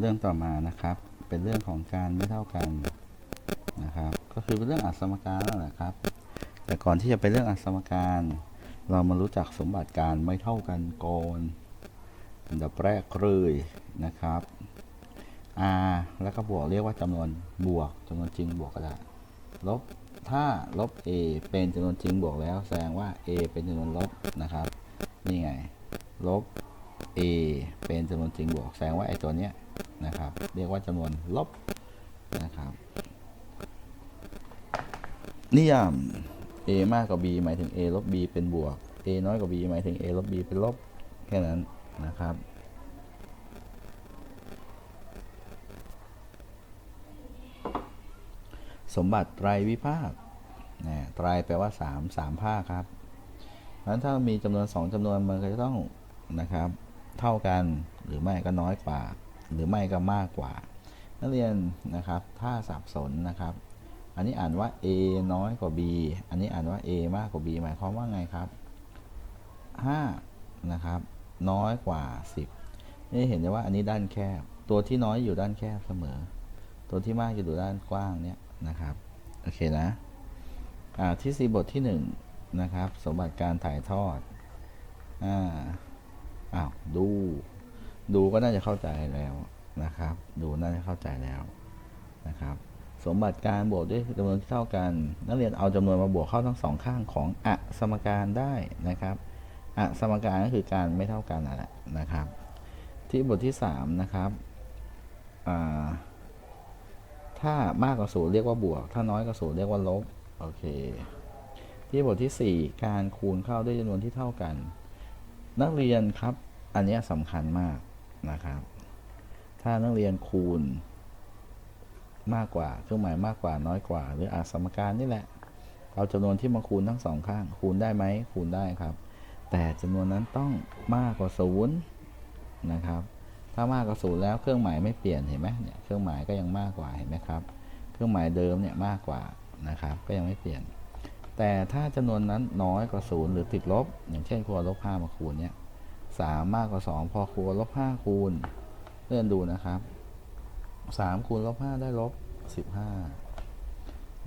เรื่องต่อมานะครับ เป็นเรื่องของการไม่เท่ากันนะครับ ก็คือเป็นเรื่องอัสมการนั่นแหละครับ แต่ก่อนที่จะไปเรื่องอัสมการ เรามารู้จักสมบัติการไม่เท่ากันก่อนอันดับแรกเลยนะครับ r แล้วก็บวกเรียกว่าจำนวนบวกจำนวนจริงบวกก็ได้ลบถ้าลบ a เป็นจำนวนจริงบวกแล้ว แสดงว่า a เป็นจำนวนลบนะครับ นี่ไง ลบ a เป็นจำนวนจริงบวก แสดงว่าไอ้ตัวเนี้ยนะครับ เรียกว่าจำนวนลบนะครับ นิยาม a มากกว่า b หมายถึง a ลบ b เป็นบวก a น้อยกว่า b หมายถึง a ลบ b เป็นลบ แค่นั้นนะครับสมบัติไตรวิภาคนะไตรแปลว่า 3 3 ภาคครับ เพราะฉะนั้นถ้ามีจำนวน 2จำนวนมันก็จะต้องนะครับ เท่ากัน หรือไม่ก็น้อยกว่า หรือไม่ก็มากกว่า นักเรียนนะครับถ้าสับสนนะครับ อันนี้อ่านว่า a น้อยกว่า b อันนี้อ่านว่า a มากกว่า b หมายความว่าไงครับ5นะครับน้อยกว่า 10 นี่เห็นได้ว่าอันนี้ด้านแคบ ตัวที่น้อยอยู่ด้านแคบเสมอ ตัวที่มากจะอยู่ด้านกว้างเนี่ยนะครับโอเคนะอ่าที่สีบทที่1นะครับสมบัติการถ่ายทอดอ่า อ้าวดู ดูก็น่าจะเข้าใจแล้วนะครับ ดูน่าจะเข้าใจแล้วนะครับ สมบัติการบวกด้วยจำนวนที่เท่ากัน นักเรียนเอาจำนวนมาบวกเข้าทั้งสองข้างของอะสมการได้นะครับอะสมการก็คือการไม่เท่ากันนั่นแหละนะครับ ที่บทที่3นะครับถ้ามากกว่าศูนย์เรียกว่าบวก ถ้าน้อยกว่าศูนย์เรียกว่าลบ โอเค ที่บทที่ 4 การคูณเข้าด้วยจำนวนที่เท่ากัน นักเรียนครับ อันนี้สำคัญมากนะครับ ถ้านักเรียนคูณ มากกว่า เครื่องหมายมากกว่าน้อยกว่า หรืออาสมการนี่แหละ เอาจำนวนที่มาคูณทั้งสองข้าง คูณได้ไหมคูณได้ครับ แต่จำนวนนั้นต้องมากกว่าศูนย์นะครับ ถ้ามากกว่าศูนย์แล้วเครื่องหมายไม่เปลี่ยนเห็นไหมเนี่ยเครื่องหมายก็ยังมากกว่าเห็นไหมครับ เครื่องหมายเดิมเนี่ยมากกว่านะครับ ก็ยังไม่เปลี่ยน แต่ถ้าจำนวนนั้นน้อยกว่าศูนย์หรือติดลบ อย่างเช่นครูเอาลบห้ามาคูณเนี่ยสามมากกว่าสองพอครูเอาลบห้าคูณเลื่อนดูนะครับสามคูณลบห้าได้ลบสิบห้า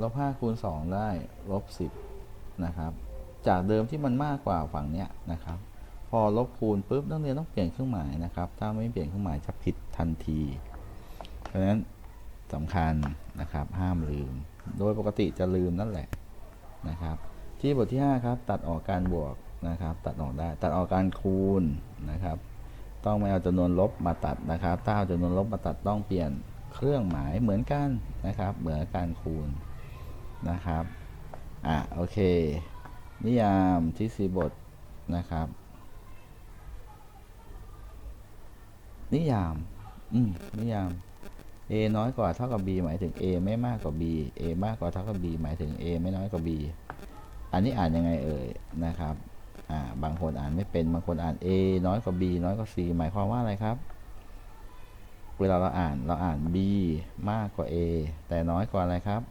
ลบห้าคูณสองได้ลบสิบนะครับ จากเดิมที่มันมากกว่าฝั่งเนี้ยนะครับ พอลบคูณปุ๊บนักเรียนต้องเปลี่ยนเครื่องหมายนะครับ ถ้าไม่เปลี่ยนเครื่องหมายจะผิดทันที เพราะฉะนั้นสำคัญนะครับห้ามลืม โดยปกติจะลืมนั่นแหละ นะครับ ที่บทที่ 5 ครับ ตัดออกการบวกนะครับ ตัดออกได้ ตัดออกการคูณนะครับ ต้องไม่เอาจำนวนลบมาตัดนะครับ ถ้าเอาจำนวนลบมาตัดต้องเปลี่ยนเครื่องหมายเหมือนกันนะครับ เหมือนการคูณนะครับ อะโอเค นิยามที่สีบทนะครับ นิยาม อืมนิยาม a น้อยกว่าเท่ากับ b หมายถึง a ไม่มากกว่า b a มากกว่าเท่ากับ b หมายถึง a ไม่น้อยกว่า b อันนี้อ่านยังไงเอ่ยนะครับอ่าบางคนอ่านไม่เป็นบางคนอ่าน a น้อยกว่า b น้อยกว่า c หมายความว่าอะไรครับ เวลาเราอ่านเราอ่าน b มากกว่า a แต่น้อยกว่าอะไรครับ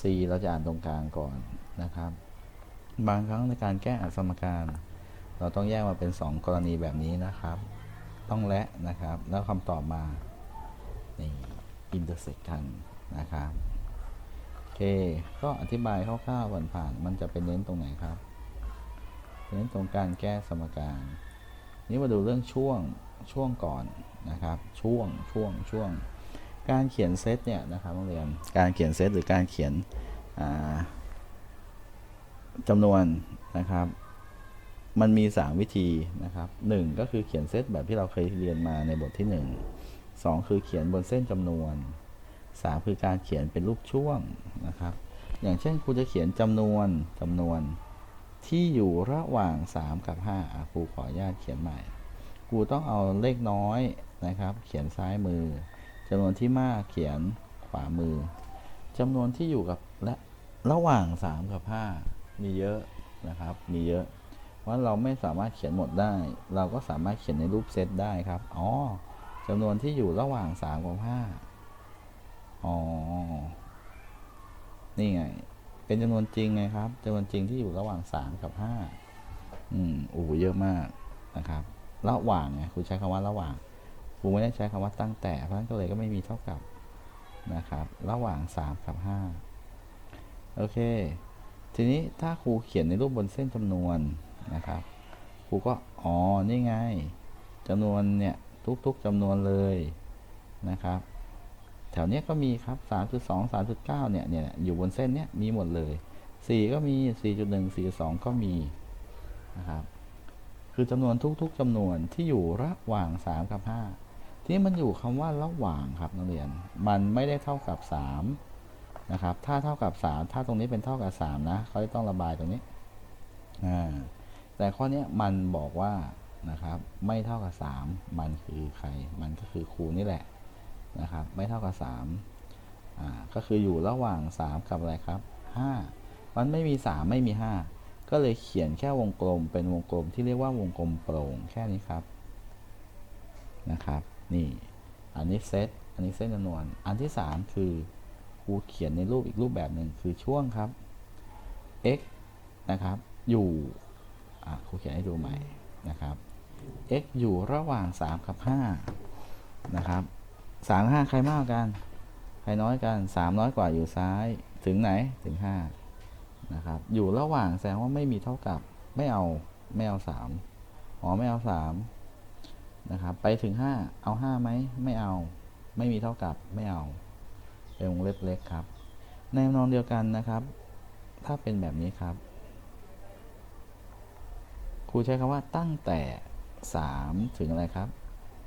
c เราจะอ่านตรงกลางก่อนนะครับ บางครั้งในการแก้อัสมการ เราต้องแยกมาเป็น 2 กรณีแบบนี้นะครับ ต้องและนะครับ แล้วคำตอบมานี่ intersect กันนะครับโอเค ก็อธิบายคร่าวๆผ่านๆมันจะเป็นเน้นตรงไหนครับ เน้นตรงการแก้สมการ นี่มาดูเรื่องช่วงช่วงก่อนนะครับ ช่วงช่วงช่วง การเขียนเซตเนี่ยนะครับนักเรียนการเขียนเซตหรือการเขียนอ่าจำนวนนะครับมันมี 3 วิธีนะครับ 1 ก็คือเขียนเซตแบบที่เราเคยเรียนมาในบทที่ 1 2 คือเขียนบนเส้นจำนวน 3 คือการเขียนเป็นรูปช่วงนะครับ อย่างเช่นครูจะเขียนจำนวนจำนวนที่อยู่ระหว่าง 3 กับ5อะครูขออนุญาตเขียนใหม่ ครูต้องเอาเลขน้อยนะครับ เขียนซ้ายมือจำนวนที่มากเขียนขวามือจำนวนที่อยู่กับและระหว่าง 3 กับ 5 มีเยอะนะครับ มีเยอะว่าเราไม่สามารถเขียนหมดได้ เราก็สามารถเขียนในรูปเซตได้ครับ อ๋อ จำนวนที่อยู่ระหว่างสามกับห้าอ๋อ นี่ไง เป็นจำนวนจริงไงครับจำนวนจริงที่อยู่ระหว่างสามกับห้าอืมโอ้โหเยอะมากนะครับ ระหว่างไงคุณใช้คำว่าระหว่างครูไม่ได้ใช้คำว่าตั้งแต่ เพราะฉะนั้นก็เลยก็ไม่มีเท่ากับนะครับ ระหว่าง3กับ5โอเค ทีนี้ถ้าครูเขียนในรูปบนเส้นจำนวนนะครับ ครูก็ อ๋อ นี่ไงจำนวนเนี่ย ทุกๆจำนวนเลยนะครับ แถวเนี้ยก็มีครับ 3.2 3.9 เนี่ยเนี่ยอยู่บนเส้นเนี้ยมีหมดเลย 4 ก็มี 4.1 4.2 ก็มีนะครับ คือจำนวนทุกๆจำนวนที่อยู่ระหว่าง 3 กับ 5ที่นี่มันอยู่คำว่าระหว่างครับนักเรียน มันไม่ได้เท่ากับ 3 นะครับ ถ้าเท่ากับ 3 ถ้าตรงนี้เป็นเท่ากับ 3 นะเขาจะต้องระบายตรงนี้ อ่า แต่ข้อนี้มันบอกว่า นะครับ ไม่เท่ากับ 3 มันคือใคร มันก็คือครูนี่แหละนะครับ ไม่เท่ากับ3อ่าก็คืออยู่ระหว่าง 3 กับอะไรครับ 5 มันไม่มี 3 ไม่มี 5 ก็เลยเขียนแค่วงกลม เป็นวงกลมที่เรียกว่าวงกลมโปร่งแค่นี้ครับนะครับ นี่ อันนี้เซต อันนี้เส้นจำนวน อันที่ 3 คือครูเขียนในรูปอีกรูปแบบหนึ่งคือช่วงครับ x นะครับ อยู่ครูเขียนให้ดูใหม่นะครับ x อยู่ระหว่าง 3 กับ 5 นะครับ3 5 ใครมากกัน ใครน้อยกัน 3 น้อยกว่าอยู่ซ้าย ถึงไหน ถึง 5 นะครับ อยู่ระหว่างแสดงว่าไม่มีเท่ากับ ไม่เอา ไม่เอา3อ๋อ ไม่เอา3นะครับ ไปถึง 5 เอา5ไหม ไม่เอา ไม่มีเท่ากับ ไม่เอา เป็นวงเล็บเล็กครับ ในนองเดียวกันนะครับ ถ้าเป็นแบบนี้ครับ ครูใช้คำว่าตั้งแต่ 3 ถึงอะไรครับ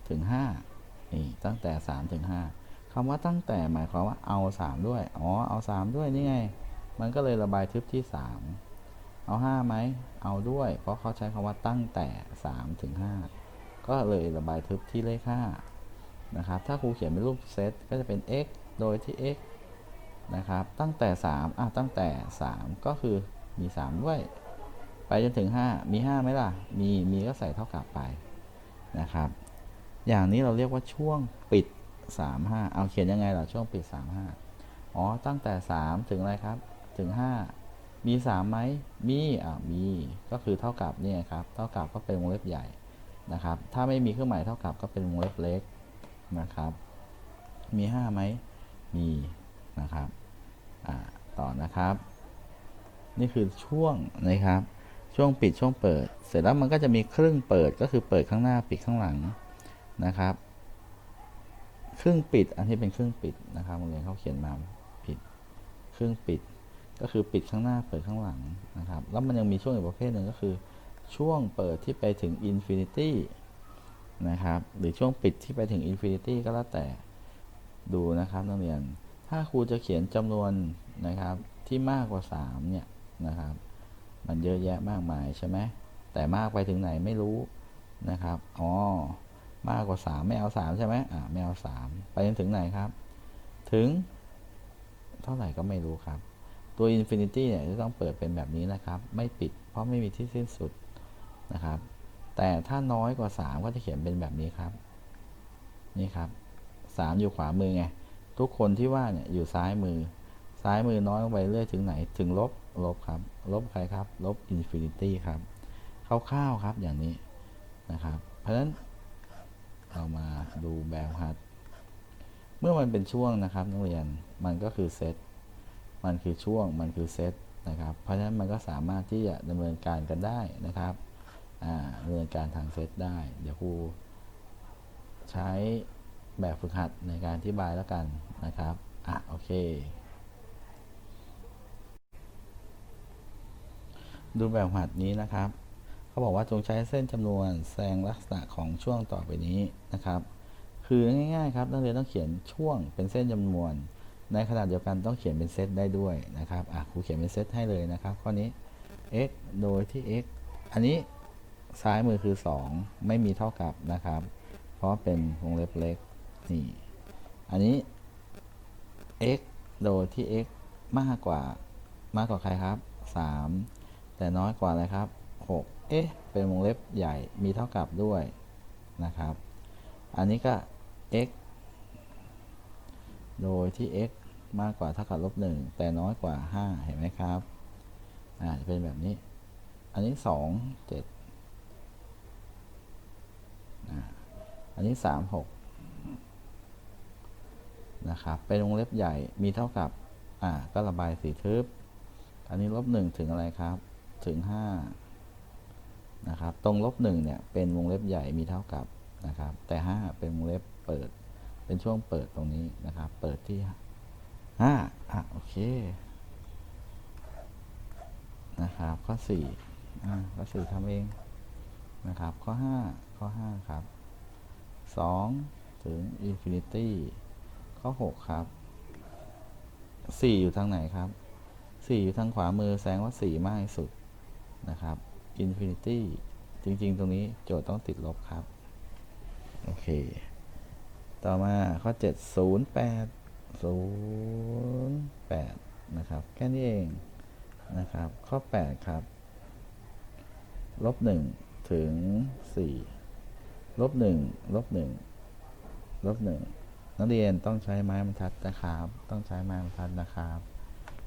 ถึง 5 นี่ ตั้งแต่ 3 ถึง 5คำว่าตั้งแต่หมายความว่าเอา 3 ด้วย อ๋อ เอา 3 ด้วยนี่ไง มันก็เลยระบายทึบที่ 3 เอา5ไหมเอาด้วย เพราะเขาใช้คำว่าตั้งแต่3ถึง5ก็เลยระบายทึบที่เลข5นะครับ ถ้าครูเขียนเป็นรูปเซตก็จะเป็น x โดยที่ x นะครับ ตั้งแต่3อะตั้งแต่ 3 ก็คือมี 3 ด้วย ไปจนถึง 5 มี 5ไหมล่ะ มี มีก็ใส่เท่ากับไปนะครับ อย่างนี้เราเรียกว่าช่วงปิด 3 5 เอาเขียนยังไงล่ะ ช่วงปิด 3 5 อ๋อ ตั้งแต่ 3 ถึงอะไรครับ ถึง 5 มี 3 ไหม มี อ่ามี ก็คือเท่ากับเนี่ยครับ เท่ากับก็เป็นวงเล็บใหญ่นะครับ ถ้าไม่มีเครื่องหมายเท่ากับก็เป็นวงเล็บเล็กนะครับ มี 5 ไหม มีนะครับ อ่า ต่อนะครับ นี่คือช่วงนะครับ ช่วงปิดช่วงเปิด เสร็จแล้วมันก็จะมีครึ่งเปิดก็คือเปิดข้างหน้าปิดข้างหลังนะครับ ครึ่งปิดอันที่เป็นครึ่งปิดนะครับโรงเรียนเขาเขียนมาผิด ครึ่งปิดก็คือปิดข้างหน้าเปิดข้างหลังนะครับ แล้วมันยังมีช่วงอีกประเภทหนึ่งก็คือ ช่วงเปิดที่ไปถึงอินฟินิตี้นะครับหรือช่วงปิดที่ไปถึงอินฟินิตี้ก็แล้วแต่ดูนะครับนักเรียน ถ้าครูจะเขียนจำนวนนะครับที่มากกว่า 3 เนี่ยนะครับ มันเยอะแยะมากมายใช่ไหมแต่มากไปถึงไหนไม่รู้นะครับอ๋อมากกว่า 3 ไม่เอา 3 ใช่ไหมอ่าไม่เอา 3 ไปจนถึงไหนครับ ถึง เท่าไหร่ก็ไม่รู้ครับ ตัว Infinity เนี่ยจะต้องเปิดเป็นแบบนี้นะครับ ไม่ปิด เพราะไม่มีที่สิ้นสุดนะครับ แต่ถ้าน้อยกว่า 3 ก็จะเขียนเป็นแบบนี้ครับ นี่ครับ 3 อยู่ขวามือไง ทุกคนที่ว่าเนี่ยอยู่ซ้ายมือ ซ้ายมือน้อยลงไปเรื่อยถึงไหน ถึงลบ ลบครับ ลบใครครับ ลบ Infinity ครับคร่าวๆครับอย่างนี้นะครับ เพราะฉะนั้นเรามาดูแบบหัดเมื่อมันเป็นช่วงนะครับนักเรียนมันก็คือเซตมันคือช่วงมันคือเซตนะครับ เพราะฉะนั้นมันก็สามารถที่จะดำเนินการกันได้นะครับอ่าดำเนินการทางเซตได้ เดี๋ยวครูใช้แบบฝึกหัดในการอธิบายแล้วกันนะครับ อะ โอเค ดูแบบหัดนี้นะครับ เขาบอกว่าจงใช้เส้นจำนวนแสดงลักษณะของช่วงต่อไปนี้นะครับ คือง่ายๆครับนักเรียนต้องเขียนช่วงเป็นเส้นจำนวน ในขณะเดียวกันต้องเขียนเป็นเซตได้ด้วยนะครับอะครูเขียนเป็นเซตให้เลยนะครับ ข้อนี้ x โดยที่ x อันนี้ซ้ายมือคือ 2 ไม่มีเท่ากับนะครับ เพราะเป็นวงเล็บเล็กนี่อันนี้ x โดยที่ x มากกว่ามากกว่าใครครับ 3 แต่น้อยกว่าอะครับ 6 เอ๊ะ เป็นวงเล็บใหญ่ มีเท่ากับด้วยนะครับ อันนี้ก็ x โดยที่ x มากกว่าเท่ากับลบ1แต่น้อยกว่า 5 เห็นไหมครับ อ่า จะเป็นแบบนี้ อันนี้ 2 7อ่าอันนี้ 3 6 นะครับ เป็นวงเล็บใหญ่ มีเท่ากับ อ่า ก็ระบายสีทึบ อันนี้ลบหนึ่งถึงอะไรครับ ถึงห้านะครับ ตรงลบหนึ่งเนี่ยเป็นวงเล็บใหญ่มีเท่ากับนะครับ แต่ห้าเป็นวงเล็บเปิด เป็นช่วงเปิดตรงนี้นะครับ เปิดที่ห้าอะโอเค นะครับ ข้อสี่อ่าข้อสี่ทำเองนะครับ ข้อห้าข้อห้าครับสองถึงอินฟินิตี้ ข้อหกครับสี่อยู่ทางไหนครับสี่อยู่ทางขวามือแสดงว่าสี่มากที่สุด นะครับอินฟินิตี้จริง ๆ ตรงนี้โจทย์ต้องติดลบครับ โอเค ต่อมาข้อ 7 0 8 0 8 นะครับ แค่นี้เองนะครับ ข้อ 8 ครับ ลบ 1 ถึง 4 ลบ 1 ลบ 1 ลบ 1 นักเรียนต้องใช้ไม้บรรทัดนะครับ ต้องใช้ไม้บรรทัดนะครับ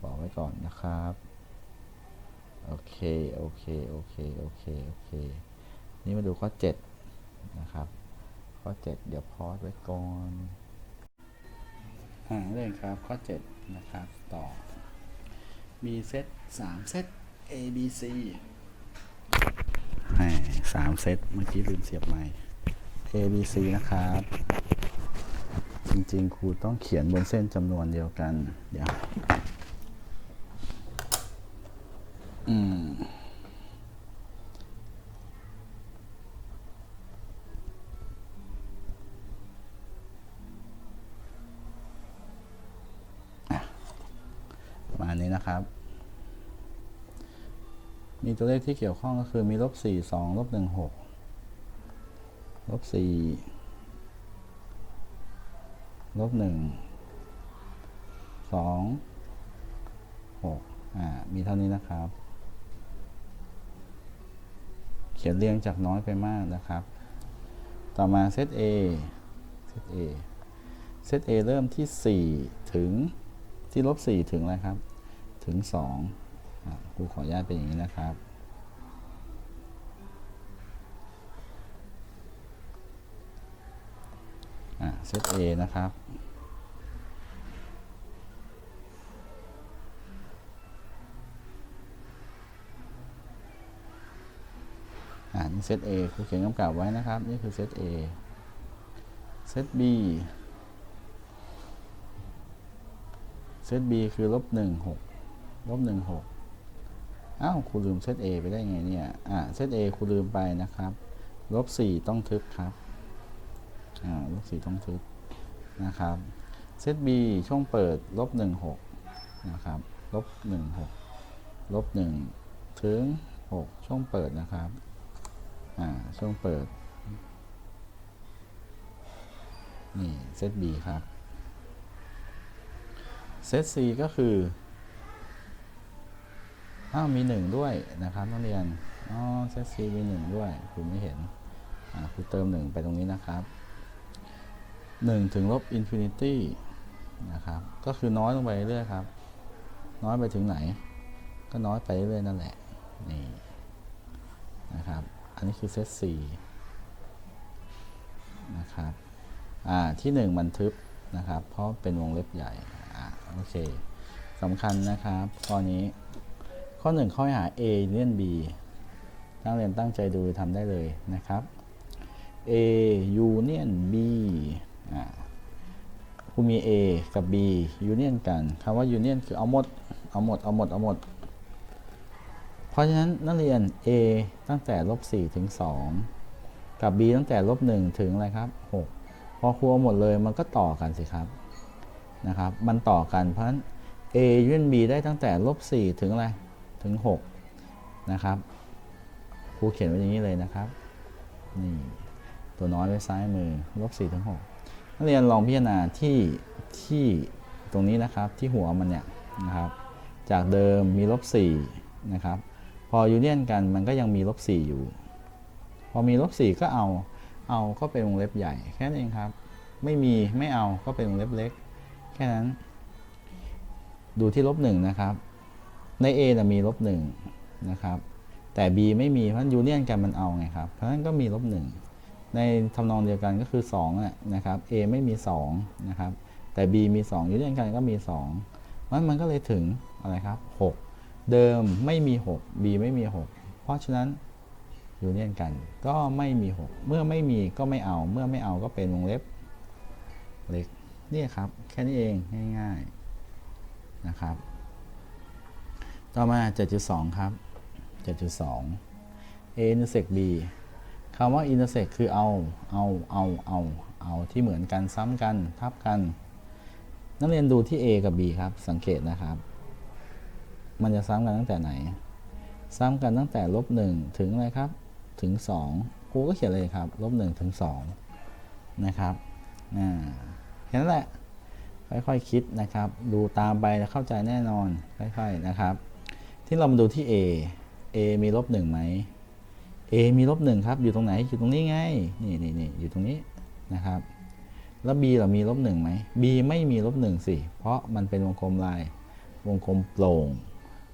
บอกไว้ก่อนนะครับ โอเค โอเค โอเค โอเค โอเค นี่มาดูข้อ 7 นะครับ ข้อ 7 เดี๋ยวพอสไว้ก่อนอ่าเรื่องครับ ข้อ 7 นะครับ ต่อ มีเซต3เซต A B C แหมสามเซต เมื่อกี้ลืมเสียบไม้ A B C นะครับ จริงๆ ครูต้องเขียนบนเส้นจำนวนเดียวกัน เดี๋ยว อืมมาณนี้นะครับ มีตัวเลขที่เกี่ยวข้องก็คือมีลบสี่สองลบหนึ่งหกลบสี่ลบหนึ่งสองหกอ่า มีเท่านี้นะครับ เขียนเรียงจากน้อยไปมากนะครับ ต่อมาเซต A เซต A เซต A เริ่มที่ 4 ถึงที่ลบ 4 ถึงอะไรครับ ถึง2อะครูขออนุญาตเป็นอย่างนี้นะครับเซต A นะครับ อ่านี่เซต A ครูเขียนกำกับไว้นะครับ นี่คือเซต A เซต B เซต B คือลบหนึ่งหกลบหนึ่งหกอ้าวครูลืมเซต A ไปได้ไงเนี่ย อ่าเซต A ครูลืมไปนะครับ ลบสี่ต้องทึบครับ อ่า ลบสี่ต้องทึบนะครับ เซต B ช่วงเปิดลบหนึ่งหกนะครับ ลบหนึ่งหกลบหนึ่งถึงหกช่วงเปิดนะครับ ช่วงเปิด นี่เซต B ครับเซต C ก็คืออ้าวมีหนึ่งด้วยนะครับนักเรียน อ๋อเซต C มีหนึ่งด้วยคุณไม่เห็นอ่าคุณเติมหนึ่งไปตรงนี้นะครับหนึ่งถึงลบอินฟินิตี้นะครับ ก็คือน้อยลงไปเรื่อยครับ น้อยไปถึงไหน ก็น้อยไปเรื่อยนั่นแหละ นี่นะครับ อันนี้คือเซต C นะครับอ่าที่หนึ่งมันทึบนะครับ เพราะเป็นวงเล็บใหญ่อ่าโอเคสำคัญนะครับข้อนี้ข้อหนึ่งข้อหา A เลี่ยน B นักเรียนตั้งใจดูทำได้เลยนะครับ A union B อ่าครูมี A กับ B union กันคำว่า union คือเอาหมดเอาหมดเอาหมดเอาหมด เพราะฉะนั้นนักเรียน A ตั้งแต่ลบ4ถึง 2 กับ B ตั้งแต่ลบ1ถึงอะไรครับ 6 พอครัวหมดเลยมันก็ต่อกันสิครับนะครับ มันต่อกันเพราะฉะนั้น A ยื่น B ได้ตั้งแต่ลบ4ถึงอะไรถึง 6 นะครับครูเขียนไว้อย่างนี้เลยนะครับนี่ตัวน้อยไว้ซ้ายมือลบ4ถึง6นักเรียนลองพิจารณาที่ที่ตรงนี้นะครับที่หัวมันเนี่ยนะครับ จากเดิมมีลบ4นะครับ พอยูเนียนกันมันก็ยังมีลบ4อยู่ พอมีลบ4ก็เอา เอาก็เป็นวงเล็บใหญ่ แค่นั้นเองครับ ไม่มีไม่เอาก็เป็นวงเล็บเล็ก แค่นั้น ดูที่ลบหนึ่งนะครับ ใน A นะมีลบหนึ่งนะครับ แต่ B ไม่มีเพราะยูเนียนกันมันเอาไงครับ เพราะฉะนั้นก็มีลบหนึ่งในทำนองเดียวกันก็คือ2อะนะครับ A ไม่มี2นะครับ แต่ b มี2อยู่ด้วยกันก็มี2มันมันก็เลยถึงอะไรครับ 6 เดิมไม่มี 6 b ไม่มี 6 เพราะฉะนั้นยูเนียนกัน ก็ไม่มี 6 เมื่อไม่มีก็ไม่เอา เมื่อไม่เอาก็เป็นวงเล็บเล็กนี่ครับ แค่นี้เองง่ายๆนะครับ ต่อมา 7.2 ครับ 7.2 a intersect b คำว่า intersect คือเอา เอา เอา เอา เอาที่เหมือนกันซ้ำกันทับกัน นักเรียนดูที่ a กับ b ครับ สังเกตนะครับ มันจะซ้ำกันตั้งแต่ไหน ซ้ำกันตั้งแต่ลบ1ถึงอะไรครับ ถึง2ครูก็เขียนเลยครับลบ1ถึง2นะครับอ่าแค่นั้นแหละค่อยๆคิดนะครับ ดูตามไปแล้วเข้าใจแน่นอนค่อยๆนะครับ ที่เรามาดูที่ A A มีลบหนึ่งไหม A มีลบหนึ่งครับ อยู่ตรงไหน อยู่ตรงนี้ไง นี่นี่นี่อยู่ตรงนี้นะครับ แล้ว B เรามีลบหนึ่งไหม B ไม่มีลบหนึ่งสิ เพราะมันเป็นวงกลมลายวงกลมโปร่ง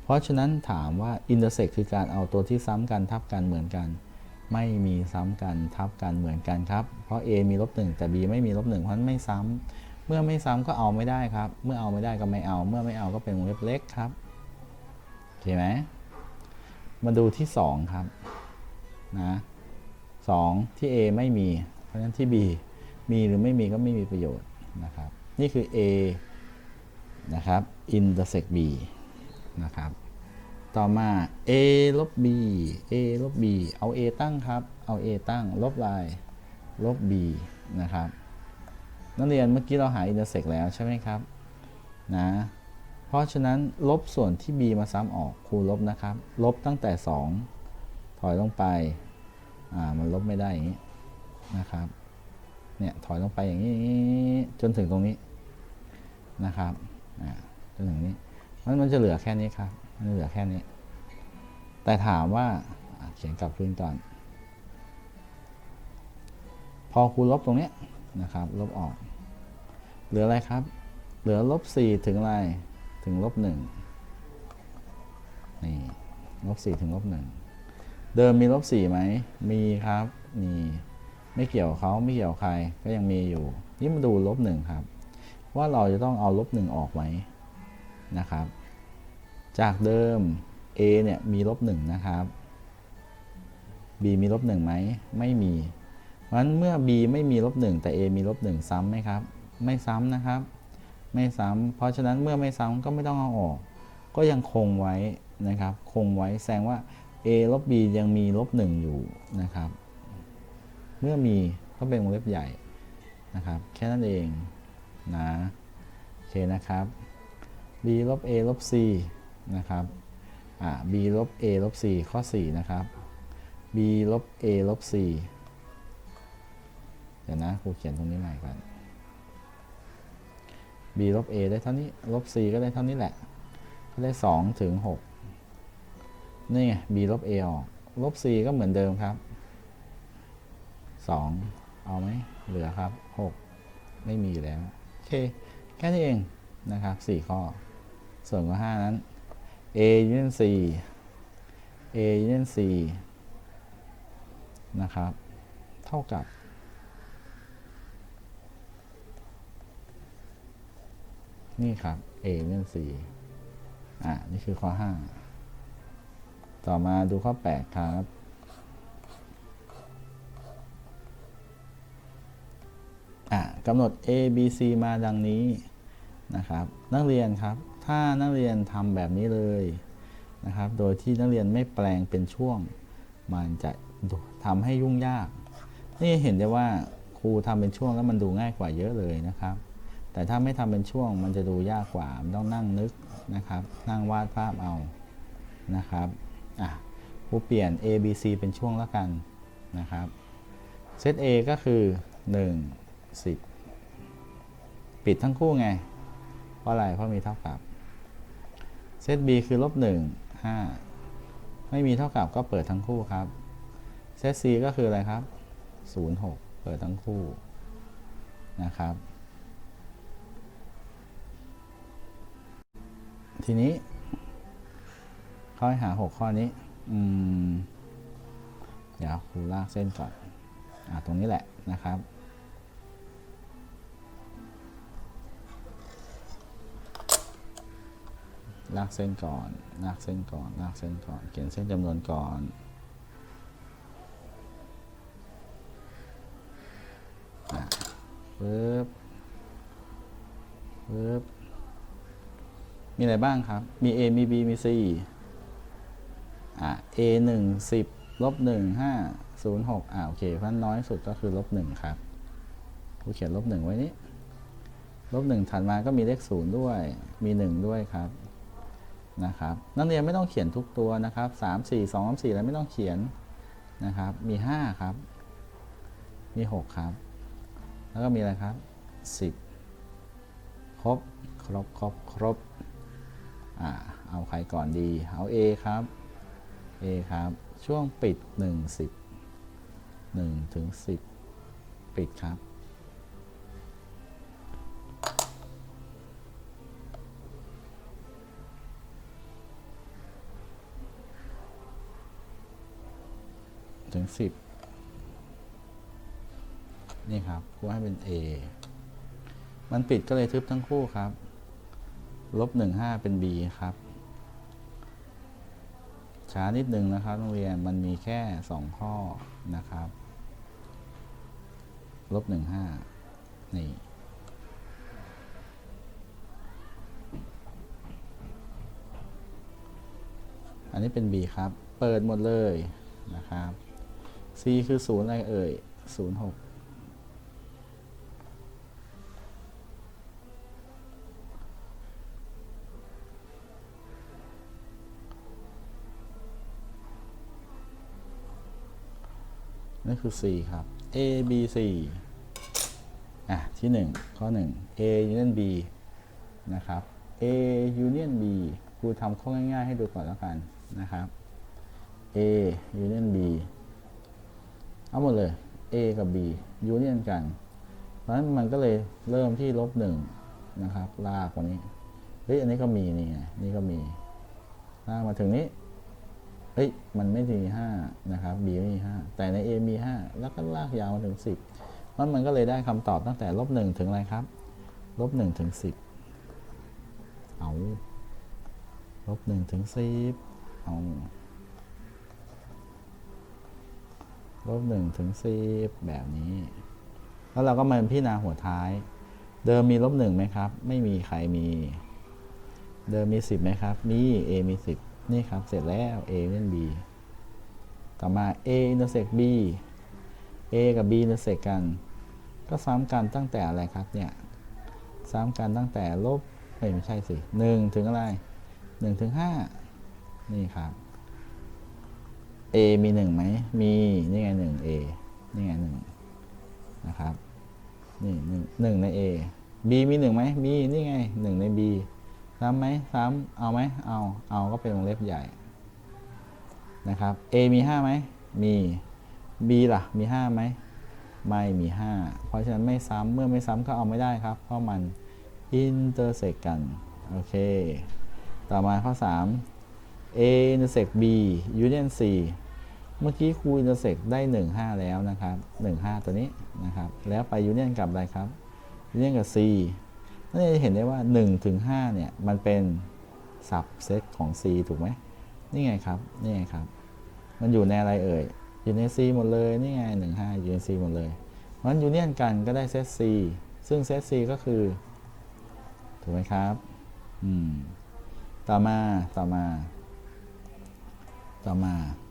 เพราะฉะนั้นถามว่า intersect คือการเอาตัวที่ซ้ำกันทับกันเหมือนกัน ไม่มีซ้ำกันทับกันเหมือนกันครับ เพราะ A มีลบหนึ่งแต่ B ไม่มีลบหนึ่งเพราะนั้นไม่ซ้ำเมื่อไม่ซ้ำก็เอาไม่ได้ครับ เมื่อเอาไม่ได้ก็ไม่เอา เมื่อไม่เอาก็เป็นวงเล็บเล็กครับโอเคไหมมาดูที่ 2 ครับนะสองที่ A ไม่มี เพราะฉะนั้นที่ B มีหรือไม่มีก็ไม่มีประโยชน์นะครับ นี่คือ A นะครับ intersect B นะครับ ต่อมา A ลบ B A ลบ B เอา A ตั้งครับ เอา A ตั้ง ลบลาย ลบ B นะครับ นักเรียนเมื่อกี้เราหา intersect แล้วใช่ไหมครับ นะ เพราะฉะนั้นลบส่วนที่ b มาซ้ำออกครูลบนะครับ ลบตั้งแต่ 2 ถอยลงไป อ่า มันลบไม่ได้อย่างนี้นะครับ เนี่ย ถอยลงไปอย่างนี้ จนถึงตรงนี้นะครับ อ่า จนถึงนี้ มันมันจะเหลือแค่นี้ครับ มันเหลือแค่นี้ แต่ถามว่าเขียนกลับคืนก่อน พอครูลบตรงนี้นะครับ ลบออก เหลืออะไรครับ เหลือลบ4ถึงอะไร ถึงลบ1นี่ลบ4ถึงลบ1เดิมมีลบ4ไหม มีครับ มีไม่เกี่ยวเขาไม่เกี่ยวใครก็ยังมีอยู่ นี่มาดูลบ1ครับ ว่าเราจะต้องเอาลบ1ออกไหม นะครับ จากเดิม a เนี่ยมีลบ1นะครับ b มีลบ1ไหมไม่มีเพราะฉะนั้นเมื่อ b ไม่มีลบ1แต่ a มีลบ1ซ้ำไหมครับ ไม่ซ้ำนะครับ ไม่ซ้ำเพราะฉะนั้นเมื่อไม่ซ้ำก็ไม่ต้องเอาออก ก็ยังคงไว้นะครับ คงไว้แสดงว่า a ลบ b ยังมีลบ1อยู่นะครับ เมื่อมีก็เป็นวงเล็บใหญ่นะครับ แค่นั้นเองนะโอเคนะครับ b ลบ a ลบ c นะครับ อ่า b ลบ a ลบ c ข้อ 4 นะครับ b ลบ a ลบ c เดี๋ยวนะครูเขียนตรงนี้ใหม่ก่อน b ลบ a ได้เท่านี้ ลบ c ก็ได้เท่านี้แหละ ก็ได้ 2 ถึง 6 นี่ไง b ลบ a ออก ลบ c ก็เหมือนเดิมครับ 2 เอาไหม เหลือครับ 6 ไม่มีแล้ว โอเค แค่นี้เองนะครับ 4 ข้อ ส่วนข้อ5นั้น a ยูเนียน c a ยูเนียน c นะครับ เท่ากับ นี่ครับ a เนื่อง4อ่านี่คือข้อ 5 ต่อมาดูข้อ 8 ครับอ่ากำหนด a b c มาดังนี้นะครับ นักเรียนครับ ถ้านักเรียนทำแบบนี้เลยนะครับ โดยที่นักเรียนไม่แปลงเป็นช่วง มันจะทำให้ยุ่งยาก นี่เห็นได้ว่าครูทำเป็นช่วงแล้วมันดูง่ายกว่าเยอะเลยนะครับ แต่ถ้าไม่ทำเป็นช่วงมันจะดูยากกว่ามันต้องนั่งนึกนะครับ นั่งวาดภาพเอานะครับอะครูเปลี่ยน A B C เป็นช่วงแล้วกันนะครับเซต A ก็คือ 1 10 ปิดทั้งคู่ไง เพราะอะไร เพราะมีเท่ากับ เซต B คือลบ1 5ไม่มีเท่ากับก็เปิดทั้งคู่ครับเซต C ก็คืออะไรครับ0 6เปิดทั้งคู่นะครับ ทีนี้เขาให้หาหกข้อนี้อืมเดี๋ยวครูลากเส้นก่อนอ่าตรงนี้แหละนะครับ ลากเส้นก่อน ลากเส้นก่อน ลากเส้นก่อน เขียนเส้นจำนวนก่อน ปึ๊บ ปึ๊บ มีอะไรบ้างครับ มี A มี B มี C อะ A หนึ่งสิบลบหนึ่งห้าศูนย์หกอ่าโอเค เพราะฉะนั้นน้อยสุดก็คือลบหนึ่งครับกูเขียนลบหนึ่งไว้นี้ลบหนึ่งถัดมาก็มีเลขศูนย์ด้วย มีหนึ่งด้วยครับ นะครับนักเรียนไม่ต้องเขียนทุกตัวนะครับสามสี่สองสามสี่อะไรไม่ต้องเขียนนะครับ มีห้าครับ มีหกครับ แล้วก็มีอะไรครับสิบครบ ครบ ครบ ครบ อ่า เอาใครก่อนดี เอา A ครับ A ครับ ช่วงปิด 1 10 1ถึง10 ปิดครับ ถึง 10 นี่ครับครูให้เป็น A มันปิดก็เลยทึบทั้งคู่ครับ ลบ 15 เป็น B ครับ ช้านิดนึงนะครับโรงเรียนมันมีแค่ 2 ข้อนะครับ ลบ 15 นี่อันนี้เป็น B ครับ เปิดหมดเลยนะครับ C คือศูนย์อะไรเอ่ย06นั่นคือ C ครับ A B C อะ ที่ 1 ข้อ 1 A union B นะครับ A union B ครูทำข้อง่ายๆให้ดูก่อนแล้วกันนะครับ A union B เอาหมดเลย A กับ B union กัน เพราะฉะนั้นมันก็เลยเริ่มที่ลบหนึ่งนะครับ ลากกว่านี้เฮ้ยอันนี้ก็มีนี่ไงนี่ก็มีลากมาถึงนี้เฮ้ยมันไม่มีห้านะครับ B ไม่มีห้าแต่ใน A มีห้าแล้วก็ลากยาวมาถึงสิบมันมันก็เลยได้คำตอบตั้งแต่ลบหนึ่งถึงอะไรครับลบหนึ่งถึงสิบเอาลบหนึ่งถึงสิบเอา ลบหนึ่งถึงสิบแบบนี้ แล้วเราก็มาพิจารณาหัวท้าย เดิมมีลบหนึ่งไหมครับ ไม่มีใครมี เดิมมีสิบไหมครับ มี A มีสิบนี่ครับ เสร็จแล้ว A เล่น B ต่อมา A intersect B A กับ B intersect กัน ก็ซ้ำกันตั้งแต่อะไรครับเนี่ย ซ้ำกันตั้งแต่ลบไม่ใช่สิหนึ่งถึงอะไรหนึ่งถึงห้านี่ครับ A มีหนึ่งไหม มี นี่ไงหนึ่ง A นี่ไงหนึ่งนะครับ นี่หนึ่งหนึ่งใน A B มีหนึ่งไหม มี นี่ไงหนึ่งใน B ซ้ำไหมซ้ำเอาไหมเอา เอาก็เป็นวงเล็บใหญ่ นะครับ A มีห้าไหม มี B ล่ะ มีห้าไหม ไม่มีห้าเพราะฉะนั้นไม่ซ้ำ เมื่อไม่ซ้ำก็เอาไม่ได้ครับ เพราะมัน intersect กัน โอเค ต่อมาข้อ 3 A intersect B union C เมื่อกี้ครู intersect ได้ 1 5 แล้วนะครับ 1 5 ตัวนี้นะครับ แล้วไป union กับอะไรครับ union กับ C นั่นจะเห็นได้ว่า 1 ถึง 5 เนี่ย มันเป็น subset ของ C ถูกไหมนี่ไงครับ นี่ไงครับ มันอยู่ในอะไรเอ่ย อยู่ใน C หมดเลย นี่ไง 1 5 อยู่ใน C หมดเลย เพราะฉะนั้น union กันก็ได้เซต C ซึ่งเซต C ก็คือ ถูกไหมครับ อืม ต่อมา ต่อมา ต่อมาอ่า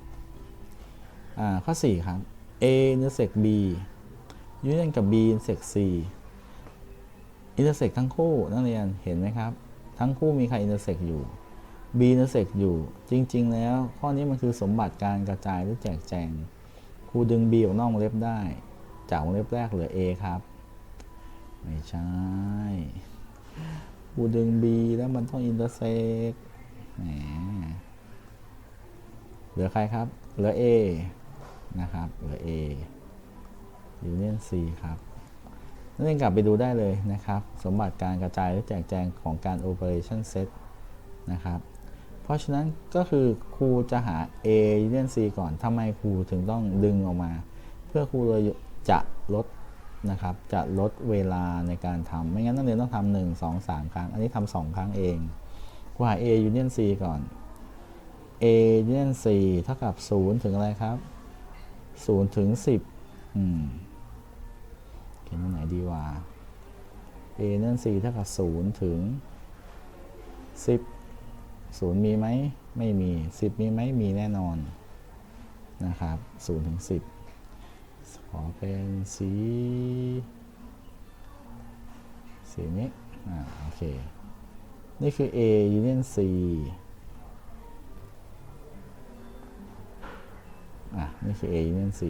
ข้อ 4 ครับ A intersect B union กับ B intersect C intersect ทั้งคู่นักเรียนเห็นไหมครับ ทั้งคู่มีใคร intersect อยู่ B intersect อยู่ จริง ๆ แล้ว ข้อนี้มันคือสมบัติการกระจายหรือแจกแจงครูดึง B ออกนอกวงเล็บได้ จากวงเล็บแรกเหลือ A ครับ ไม่ใช่ครูดึง B แล้วมันต้อง intersect แหมเหลือใครครับ เหลือ A นะครับเหลือ A union C ครับนั่นเองกลับไปดูได้เลยนะครับ สมบัติการกระจายหรือแจกแจงของการ operation set นะครับ เพราะฉะนั้นก็คือครูจะหา A union C ก่อนทำไมครูถึงต้องดึงออกมา เพื่อครูจะลดนะครับ จะลดเวลาในการทำไม่งั้นนักเรียนต้องทำหนึ่งสองสามครั้ง อันนี้ทำสองครั้งเองกูหา A union C ก่อน A union C เท่ากับ 0 ถึงอะไรครับ 0ถึง10อืมเขียนตรงไหนดีว่า A union C เท่ากับ0ถึง10 0มีไหม ไม่มี10มีไหม มีแน่นอน นะครับ0ถึง10ขอเป็นสี สีนี้ อ่า โอเค นี่คือ A union C อะนี่คือ A union C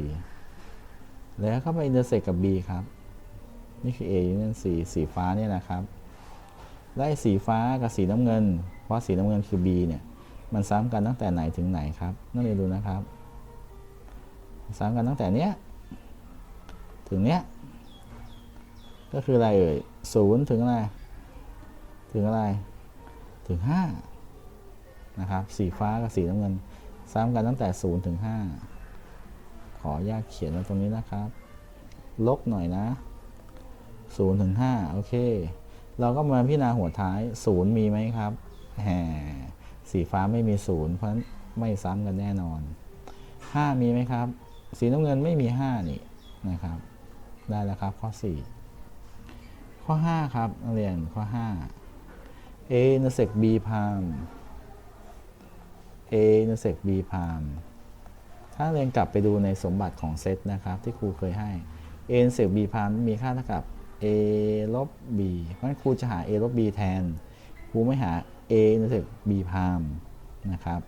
แล้วก็ไป intersect กับ B ครับ นี่คือ A union C สีฟ้าเนี่ยนะครับไล่สีฟ้ากับสีน้ำเงิน เพราะสีน้ำเงินคือ B เนี่ย มันซ้ำกันตั้งแต่ไหนถึงไหนครับนักเรียดูนะครับ ซ้ำกันตั้งแต่เนี้ย ถึงเนี้ย ก็คืออะไรเอ่ยศูนย์ถึงอะไร ถึงอะไร ถึงห้านะครับ สีฟ้ากับสีน้ำเงิน ซ้ำกันตั้งแต่ศูนย์ถึงห้า ออนุญาตเขียนไว้ตรงนี้นะครับ ลบหน่อยนะศูนย์ถึงห้าโอเค เราก็มาพิจารณาหัวท้ายศูนย์มีไหมครับแหมสีฟ้าไม่มีศูนย์เพราะฉะนั้นไม่ซ้ำกันแน่นอนห้ามีไหมครับ สีน้ำเงินไม่มีห้านี่นะครับ ได้แล้วครับข้อสี่ข้อ 5 ครับนักเรียนข้อ 5 A intersect B prime A intersect B prime ถ้าเรียนกลับไปดูในสมบัติของเซตนะครับที่ครูเคยให้ A intersect B prime มีค่าเท่ากับ A ลบ B เพราะฉะนั้นครูจะหา A ลบ B แทน ครูไม่หา A intersect B prime นะครับ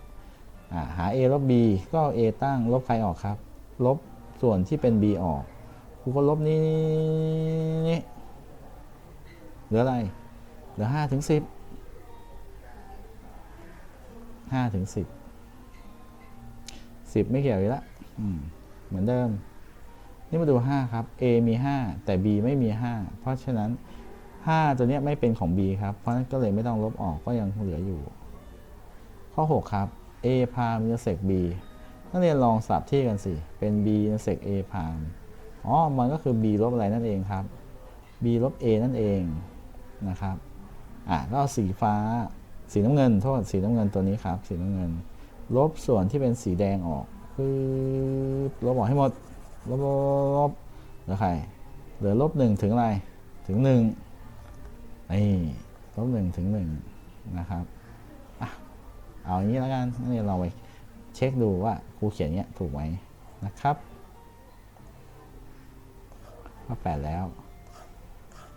อ่าหา A ลบ B ก็เอา A ตั้งลบใครออกครับ ลบส่วนที่เป็น B ออก ครูก็ลบนี้เหลืออะไร เหลือห้าถึงสิบห้าถึงสิบ สิบไม่เกี่ยวอีกละเหมือนเดิม นี่มาดูห้าครับ A มีห้าแต่ B ไม่มีห้าเพราะฉะนั้นห้าตัวเนี้ยไม่เป็นของ B ครับ เพราะฉะนั้นก็เลยไม่ต้องลบออกก็ยังเหลืออยู่ ข้อ6ครับ A พาม intersect B นักเรียนลองสับที่กันสิ เป็น B intersect A พามอ๋อ มันก็คือ B ลบอะไรนั่นเองครับ b ลบ a นั่นเองนะครับ อะก็สีฟ้า สีน้ำเงิน โทษ สีน้ำเงินตัวนี้ครับ สีน้ำเงิน ลบส่วนที่เป็นสีแดงออกคือลบออกให้หมด ลบลบเหลือใครเหลือลบหนึ่งถึงอะไรถึงหนึ่งนี่ลบหนึ่งถึงหนึ่งนะครับอะเอาอย่างนี้แล้วกันนี่เราไปเช็คดูว่าครูเขียนเนี้ยถูกไหมนะครับข้อแปดแล้ว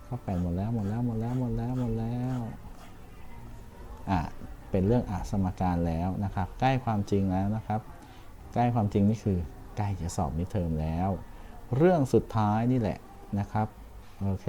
ข้อแปดหมดแล้วหมดแล้วหมดแล้วหมดแล้วหมดแล้วอะ เป็นเรื่องอสมการแล้วนะครับ ใกล้ความจริงแล้วนะครับ ใกล้ความจริงนี่คือใกล้จะสอบมิเทอมแล้ว เรื่องสุดท้ายนี่แหละนะครับ โอเค